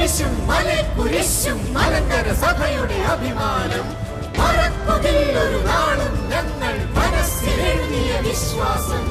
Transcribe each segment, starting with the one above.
കുരിശും മലക്കുരിശും മലങ്കര സഭയുടെ അഭിമാനം. മറക്കുകിൽ ഒരു നാളും ഞങ്ങൾ മനസ്സിലെഴുതിയ വിശ്വാസം.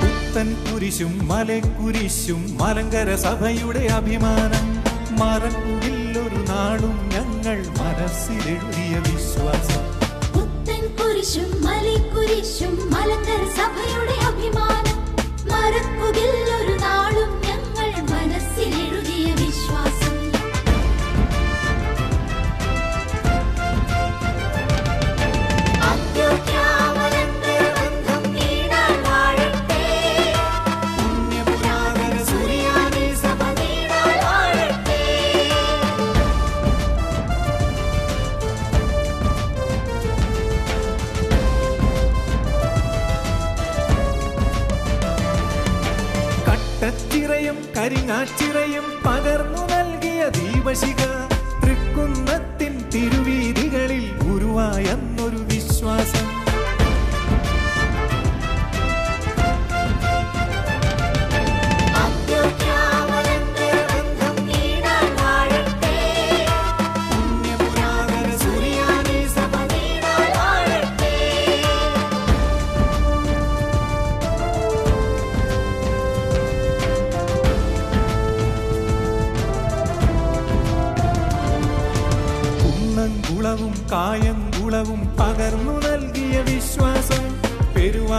പുത്തൻ കുരിശും മലക്കുരിശും മലങ്കര സഭയുടെ അഭിമാനം. മറക്കുകിൽ ഒരു നാളും ഞങ്ങൾ മനസ്സിലെഴുതിയ വിശ്വാസം. കുരിശും മലക്കുരിശും മലക്കർ സഭയുടെ അഭിമാനം. ചിറയും കരിങ്ങാച്ചിറയും പകർന്നു നൽകിയ ദീപശിക തൃക്കുന്നത്തിൻ തിരുവീതികളിൽ ഗുരുവായെന്നൊരു വിശ്വാസം. സായം കുളവും പകർന്നു നൽകിയ വിശ്വാസം പെരുവാ